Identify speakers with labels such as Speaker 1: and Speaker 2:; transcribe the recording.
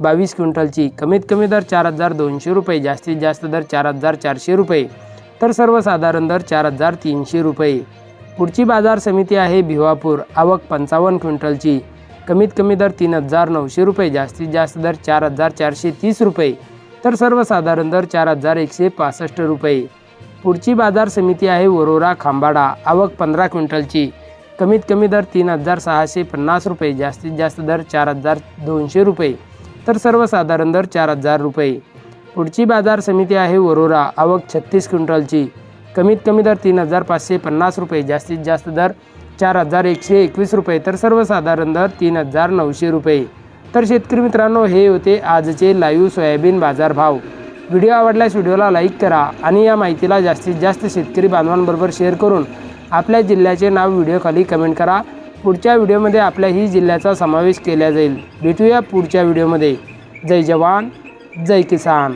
Speaker 1: बावीस क्विंटलची कमीत कमी दर चार हजार दोनशे रुपये जास्तीत जास्त दर चार हजार चारशे रुपये तर सर्वसाधारण दर चार हजार तीनशे रुपये. पुढची बाजार समिती आहे भिवापूर आवक पंचावन्न क्विंटलची कमीत कमी दर तीन हजार नऊशे रुपये जास्तीत जास्त दर चार हजार चारशे तीस रुपये तर सर्वसाधारण दर चार हजार एकशे पासष्ट रुपये. पुढची बाजार समिती आहे वरोरा खांबाडा आवक पंधरा क्विंटलची कमीत कमी दर तीन हजार सहाशे पन्नास रुपये जास्तीत जास्त दर चार हजार दोनशे रुपये. तर सर्वसाधारण दर चार हजार रुपये. पुढची बाजार समिती आहे वरोरा. आवक छत्तीस क्विंटलची. कमीत कमी दर तीन हजार पाचशे पन्नास रुपये. जास्तीत जास्त दर चार हजार एकशे एकवीस रुपये. तर सर्वसाधारण दर तीन हजार नऊशे रुपये. तर शेतकरी मित्रांनो हे होते आजचे लाईव्ह सोयाबीन बाजार भाव व्हिडिओ आवडल्यास व्हिडिओला लाईक करा आणि या माहितीला जास्तीत जास्त शेतकरी बांधवांबरोबर शेअर करून आपल्या जिल्ह्याचे नाव व्हिडिओखाली कमेंट करा. पुढच्या व्हिडिओमध्ये आपल्याही जिल्ह्याचा समावेश केला जाईल. भेटूया पुढच्या व्हिडिओमध्ये. जय जवान जय किसान.